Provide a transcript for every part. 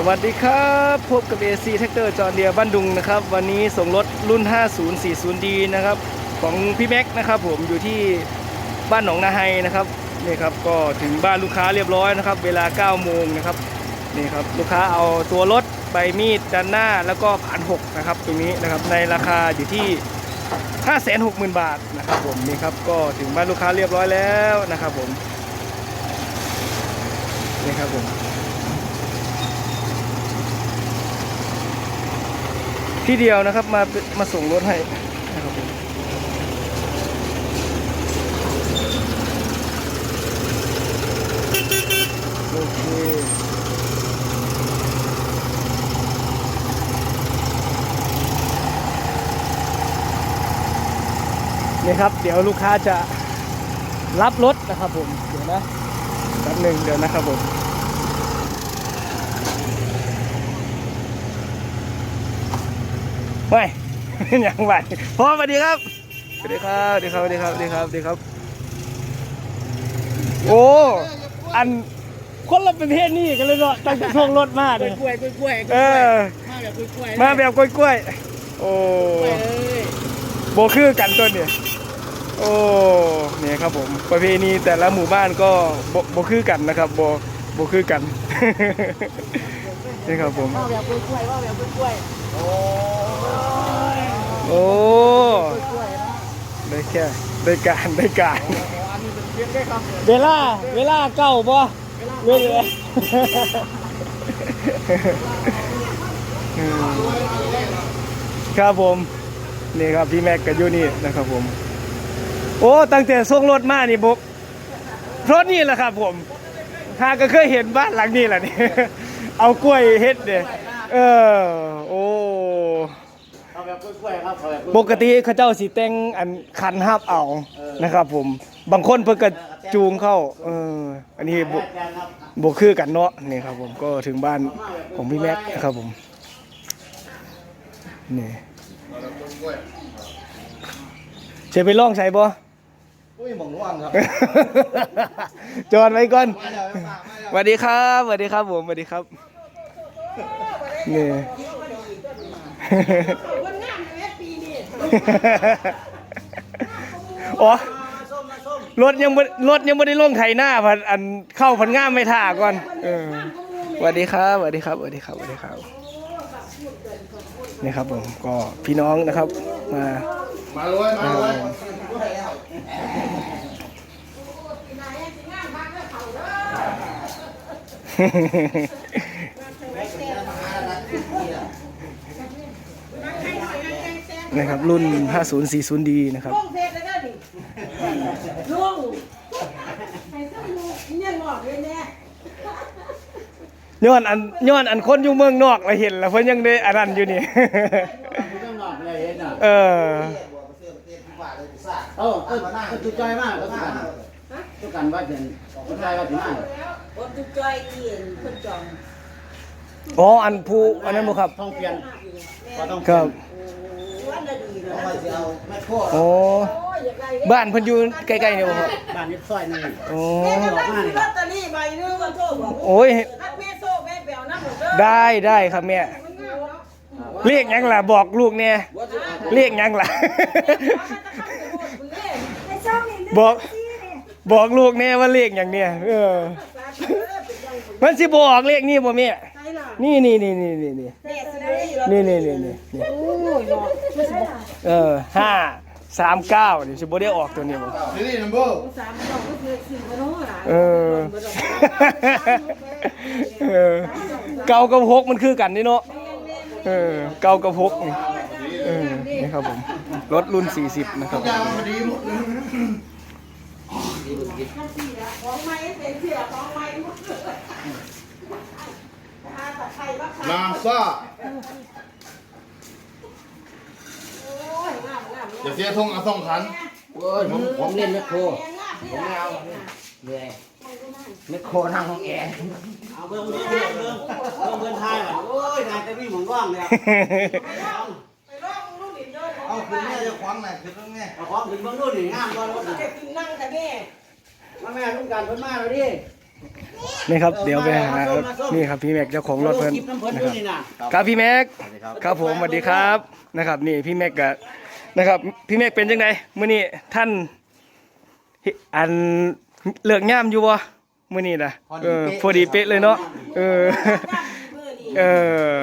สวัสดีครับ พบกับ AC Tractor จอเดียบ้านดุงนะครับ วันนี้ส่งรถรุ่น 5040D นะครับ ของพี่แม็กนะครับผมอยู่ที่บ้านหนองนาไฮนะครับนี่ครับก็ถึงบ้านลูกค้าเรียบร้อยนะครับ เวลา 9 โมงนะครับนี่ครับลูกค้าเอาตัวรถใบมีดด้านหน้าแล้วก็ผ่านหกนะครับตรงนี้นะครับในราคาอยู่ที่ 560,000 บาทนะครับผมนี่ครับก็ถึงบ้านลูกค้าเรียบร้อยแล้วนะครับผมนี่ครับผม ที่เดียวนะครับมามาส่งรถให้นะครับโอเคนี่ครับ เดี๋ยวลูกค้าจะรับรถนะครับผม เดี๋ยวนะแป๊บหนึ่งเดี๋ยวนะครับผม ไม่ยังไหวพ่อสวัสดีครับสวัสดีครับสวัสดีครับสวัสดีครับสวัสดีครับสวัสดีครับ โอ้อันคนละประเภทนี่กันเลยเนาะตั้งแต่ช่วงรถมาเนี่ยกล้วยกล้วยกล้วยเออมาแบบกล้วยกล้วยมาแบบกล้วยๆโอ้เลยโบคือกันตัวเนี่ยโอ้เนี่ยครับผมประเพณีแต่ละหมู่บ้านก็โบโบคือกันนะครับโบโบคือกันนี่ครับผมมาแบบกล้วยกล้วยมาแบบกล้วยกล้วยโอ้โอ้ กล้วยนะ ได้ แค่ได้การได้การอันนี้เป็นเพียงแค่คำเวลาเวลาเก่าบ่เวลาอืมครับผมนี่ครับพี่แม็กกับยูนี่นะครับผม โอ้ตั้งแต่ส่งรถมานี่บกรถนี่แหละครับผมหาก็เคยเห็นบ้านหลังนี้แหละนี่เอากล้วยเฮ็ดเด้เออโอ้เอา แบบกล้วยกล้วยครับเอาแบบปกติเขาเจ้าสิแต่งอันคันฮับเอานะครับ ผมบางคนเพิ่นก็จูงเข้าเอออันนี้บ่แกนครับบ่คือกันเนาะนี่ครับ ผมก็ถึงบ้านของพี่แม็กนะครับผมนี่จะไปลองใช้บ่ อุ้ยหมองร่วงครับ จอดไว้ก่อนมาแล้วมาแล้วสวัสดีครับสวัสดีครับผมสวัสดีครับนี่ วันงามเลยปีนี้ อ๋อมาส้มมาส้มรถยังบ่รถยังไม่ได้ลงไถหน้าพันอันเข้าพันง่ามไม่ท่าก่อนเออสวัสดีครับสวัสดีครับสวัสดีครับสวัสดีครับนี่ครับผมก็พี่น้องนะครับมา มาเลยมาเลย นะครับรุ่น 5040D นะครับลุงเพชรแล้วก็ดิลุงให้ต้องลุงเนี่ยงอกเลยเนี่ยย้อนอันย้อนอันคนอยู่เมืองนอกเราเห็นแล้วเพิ่นยังได้อันนั้นอยู่นี่ต้องนอกเลยเห็นอะเออเออเออจุดใจมากจุดกันจุดกันว่าเดือนจุดใจว่าถึงไหนคนตุกจอยนี่คนจองอ๋ออันผู้อันนั้นบ่ครับต้องเปลี่ยนก็ต้องครับวัน ละดีเลยมาจะเอาแม่โคโอ้โอ้บ้านเพิ่นอยู่ใกล้ๆนี่บ่ครับบ้านนี้ซอยนึงโอ้แม่ก็ได้ซื้อลอตเตอรี่ใบนึงโทษบอกโอ้ยนัดแม่โซ่แม่เปลวน้ำหมดเด้อได้ได้ครับแม่มันงามเนาะเรียกหยังล่ะบอกลูกเนี่ยเรียกหยังล่ะบอกบอกลูกแน่ว่าเลขอย่างเนี้ยเออ มันสิบอกเลขนี่บ่แม่ นี่นี่นี่นี่นี่นี่นี่นี่นี่นี่นี่เออห้าสามเก้านี่สิบ่ได้ออกตัวนี้บ่นี่นี่นัมเบอร์เออเออเก้ากับหกมันคือกันนี่เนาะเออเก้ากับหกนี่เออนี่ครับผมรถรุ่น 40 นะครับยาวมาดีหมดเลยของไม้เป็นเสือของไม้หมดเลยหาตะไคร้มาขาย นาซ่าโอ้ยงามงามอย่าเสียทงเอาทองขันโอ้ยผมผมเล่นแมคโครแม่งามที่ไหนเหนื่อยแมคโครนั่งห้องแอร์เอาเบิ่งเบิ่งเบิ่งเบิ่งเบิ่งเบิ่งทายก่อนโอ้ยนายแต่พี่หมองว่างเลยไปลองลูกดินเด้อเอาคุณแม่จะคว้างไหนคือต้องแม่เอาของถึงเบิ่งนู่นนี่งามก่อนรถจะกินนั่งแต่แม่มาแม่ลุงกันเพิ่นมาแล้วดิ นี่ครับเดี๋ยวไปหานี่ครับพี่แม็กเจ้าของรถเพิ่นคลิปน้ำเพิ่นนะด้ควรับยนี่นะครับพี่แม็กครับผมสวัสดีครับนะครับ นี่พี่แม็กกะนะครับพี่แม็กเป็นจังไดมื้อนี้ท่านอันเลิกงามอยู่บ่มื้อนี้นะเออพอดีเป๊ะเลยเนาะเออเออ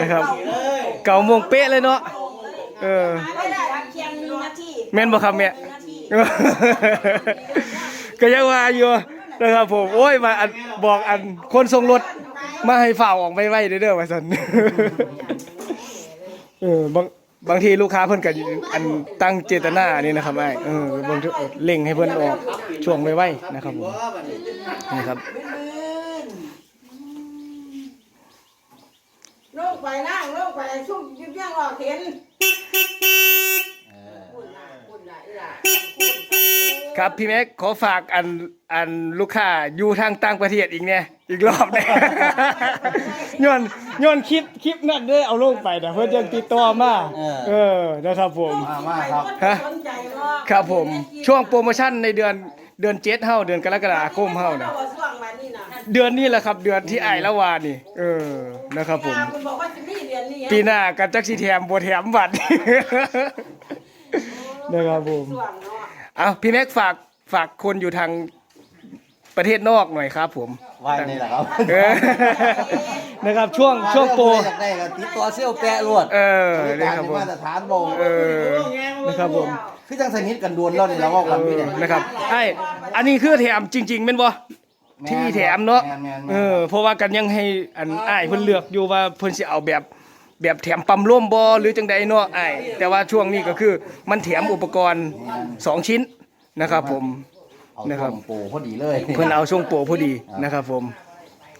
นะครับเก้าโมงเป๊ะเลยเนาะเออไม่ได้ทำเคียงหนึ่งนาทีแม่นบ่ครับแม่ก็ยังว่าอยู่ นะครับผมโอ้ยมาอันบอกอันคนส่งรถมาให้ฝ่าออกไปไว้เด้อๆว่าซั่นเออบางบางทีลูกค้าเพิ่นก็อันตั้งเจตนานี่นะครับไอ้เออบางทีเร่งให้เพิ่นออกช่วงไว้นะครับผมนี่ครับลงไปนั่งลงไปชุ่มยิ้มยังออกเห็น ครับพี่แม็กขอฝากอันอันลูกค้าอยู่ทางต่างประเทศอีกเนี่ยอีกรอบเนี่ยย้อนย้อนคลิปคลิปนั้นเด้อเอาลงไปนะเพื่อจะติดต่อมาเออนะครับผม มามาครับฮะสนใจเนาะครับผมช่วงโปรโมชั่นในเดือนเดือนเจ็ดเฮาเดือนกรกฎาคมเฮานะเจ้าว่าช่วงวันนี้นะเดือนนี้แหละครับ เดือนที่ไอ้ายละวานี่ เออนะครับผม คุณบอกว่าจะมีเดือนนี้ปีหน้ากันจักสิแถมบ่แถมบัตร นะครับผม ช่วงเนาะ เอาพี่แม็กฝากฝากคนอยู่ทางประเทศนอกหน่อยครับผมว่านี่แหละครับเออนะครับช่วงช่วงโปรอยากได้ก็ติดต่อเซี่ยวแปะรวดเออนี่นี่คครัรับบผมมาตรฐานบงเออนะครับผมคือจังสนิทกันดวนแล้วนี่เราเว้ากันพี่เนี่ยนะครับไอ้อันนี้คือแถมจริงๆแม่นบ่ที่แถมเนาะแม่นๆๆเออเพราะว่ากันยังให้อันอ้ายเพิ่นเลือกอยู่ว่าเพิ่นสิเอาแบบ แบบแถมปั๊มร่วมบ่หรือจังใดเนาะอ้ายแต่ว่าช่วงนี้ก็คือมันแถมอุปกรณ์สองชิ้นนะครับผม เอานะครับช่วงโปรพอดีเลยเพิ่นเอาช่วงโปรพอดีนะครับผม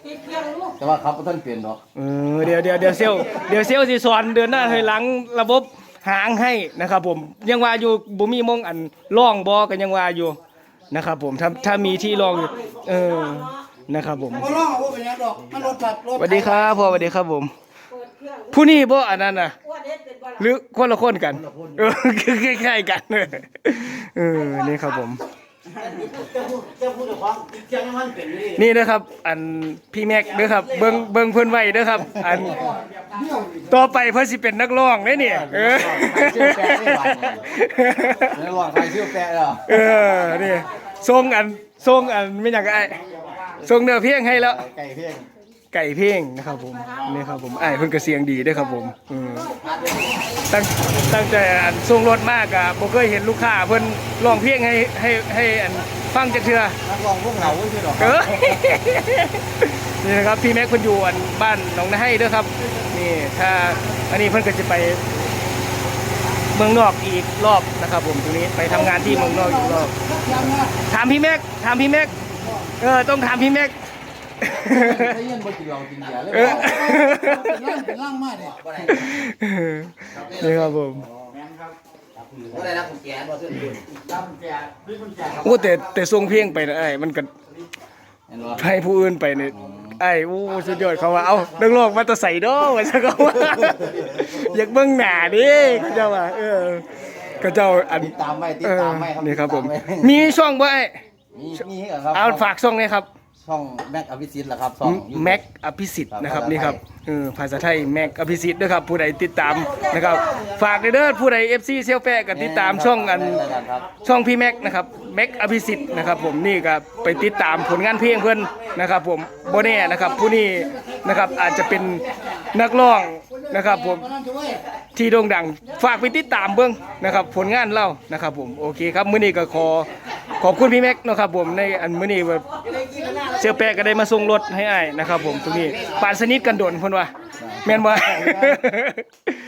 ติดเคียงลูกแต่ว่าครับบ่ท่านเปลี่ยนดอกเออเดี๋ยวเดี๋ยวเดี๋ยวเซลลเดี๋ยวเซลลสิสอนเดือนหน้าถอยหลังระบบหางให้นะครับผมยังว่าอยู่บ่มีมองอันร่องบ่ก็ยังว่าอยู่นะครับผมถ้าถ้ามีที่ร่องอยู่เออนะครับผมบ่ร้องว่าเป็นยังดอกมันรถผัดรถสวัสดีครับพ่อสวัสดีครับผมเปิดเครื่อง ผู้นี้บ่อันนั้นน่ะ อ้วนเด็ดเป็นบ่หรือคนละคนกันเออคือคล้ายๆกันเออนี่ครับผม เจ้าพูดกับความเจ้ามันเป็นนี่นี่นะครับ อันพี่แม็กเด้อครับ เบิ่งเบิ่งเพิ่นไว้เด้อครับ อัน ต่อไปเพิ่นสิเป็นนักร้องเด้เนี่ยเออในระหว่างใครเซี่ยวแปะเหรอเออนี่ทรงอันทรงอันไม่อยากไอ้ทรงเนื้อเพลงให้แล้ว ไก่เพียง ไก่เพลงนะครับผมนี่ครับผมไอ้ายเพิ่นก็เสียงดีเด้อครับผมอืมตั้งตั้งใจอันทรงรถมากอะบ่เคยเห็นลูกค้าเพิ่นร้องเพลงให้ให้ให้อันฟังจักเทื่อนักร้องพวกเหงาใช่หรอเออนี่นะครับพี่แม็กเพิ่นอยู่อันบ้านหนองนาให้เด้อครับ นี่ถ้าอันนี้เพิ่นก็จะไปเมืองนอกอีกรอบนะครับ ผมตรงนี้ไปทำงานที่เมืองนอกอีกรอบถามพี่แม็กถามพี่แม็กเออต้องถามพี่แม็ก ไอ้เงินบ่กินเหล้ากินเบียร์เลยเออร่างเป็นร่างมากเนี่ยนี่ครับผมบ่ได้รับกุญแจบ่ซื้อรับกุญแจซื้อกุญแจครับโอ้แต่แต่ทรงเพลงไปนะไอ้มันก็เห็นบ่ให้ผู้อื่นไปเนี่ยไอ้โอ้สุดยอดเขาว่า เอ้านักร้องมาแตะใส่ดอกว่าซะเขาว่าอยากเบิ่งหน้าดิเขาเจ้าว่าเออเขาเจ้าอันติดตามไว้ติดเออตามไว้ครับนี่ครับผมติดตาไว้มีช่องบ่ไอ้มีมีเหรอครับเอาฝากช่องเลยครับ ช่องแม็กอภิสิทธิ์เหรอครับช่อง YouTube แม็กอภิสิทธิ์นะครับครับนี่ครับเออภาษาไทยแม็กอภิสิทธิ์นะครับผู้ใดติดตามนะครับ ฝากเลยเด้อผู้ใด FC เซลแปะก็ติดตามช่องอันครับช่องพี่แม็กนะครับแม็กอภิสิทธิ์นะครับผมนี่ก็ไปติดตามผลงานเพลงเพื่อนนะครับ ผมโบแน่นะครับผู้นี้นะครับอาจจะเป็นนักร้องนะครับผมที่โด่งดังฝากไปติดตามเบิ้งนะครับ ผลงานเล่านะครับผมโอเคครับมื้อนี้ก็ขอ ขอบคุณพี่แม็กนะครับผมในอันมื้อนี้แบบเสียแปะก็ได้มาส่งรถให้อ้ายนะครับผมตรงนี้ปานสนิทกันโดนเพิ่นว่าแม่นบ่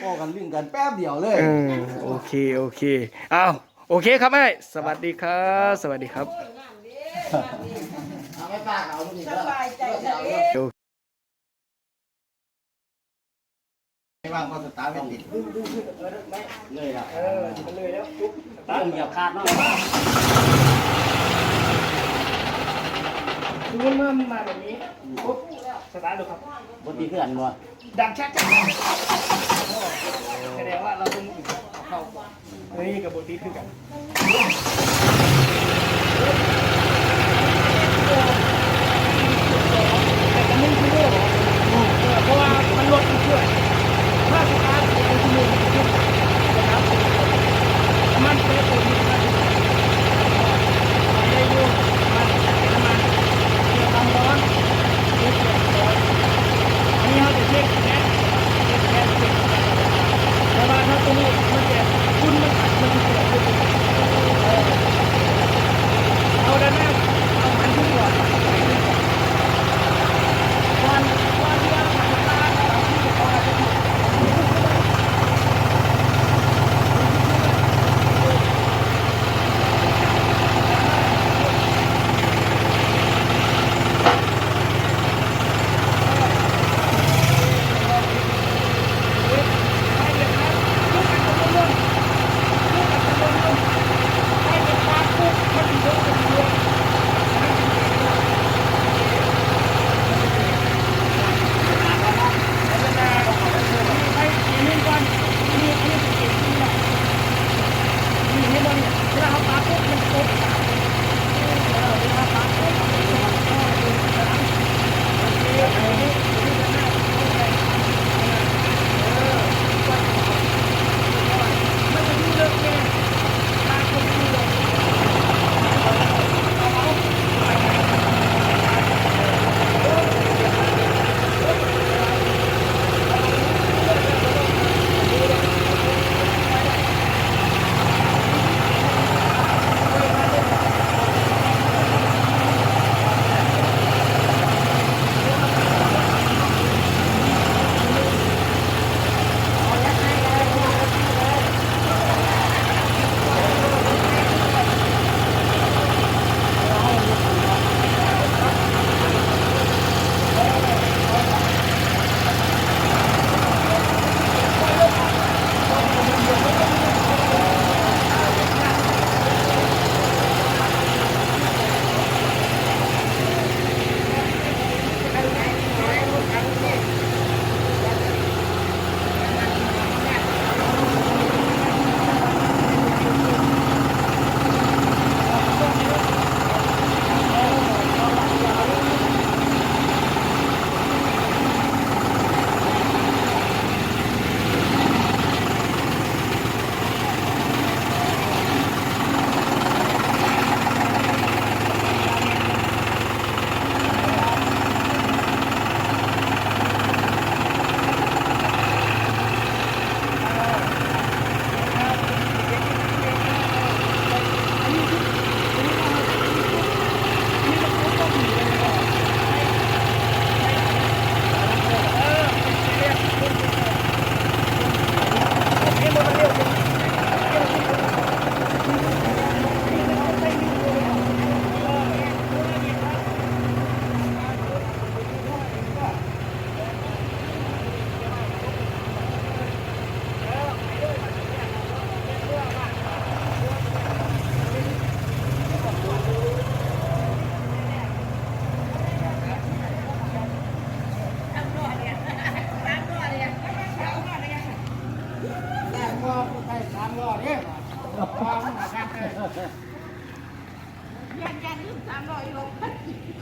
โอ้กันลื่นกันแป๊บเดียวเลยเออโอเคโอเคเอาโอเคครับไอ้สวัสดีครับ สวัสดีครับ เอาไม่ป้าเอาลูกนี่สก็บายใจทะเลไม่ว่างก็สตาร์ทไม่ติดเลยล่ะเออมันเลยแล้วปุ๊บต้องเหยียบคาดเนาะ สมมติเมื่อมัมาแบบนี้ปุ๊บสตาร์ทดูครับ บนตีเพื่อนบ่ดังชักจักแสดงว่าเราต้องอยู่กับเข้านี่กับบทตีคืนกันแต่จะไม่คือเหรอเพราะว่ามันลดเพื่อย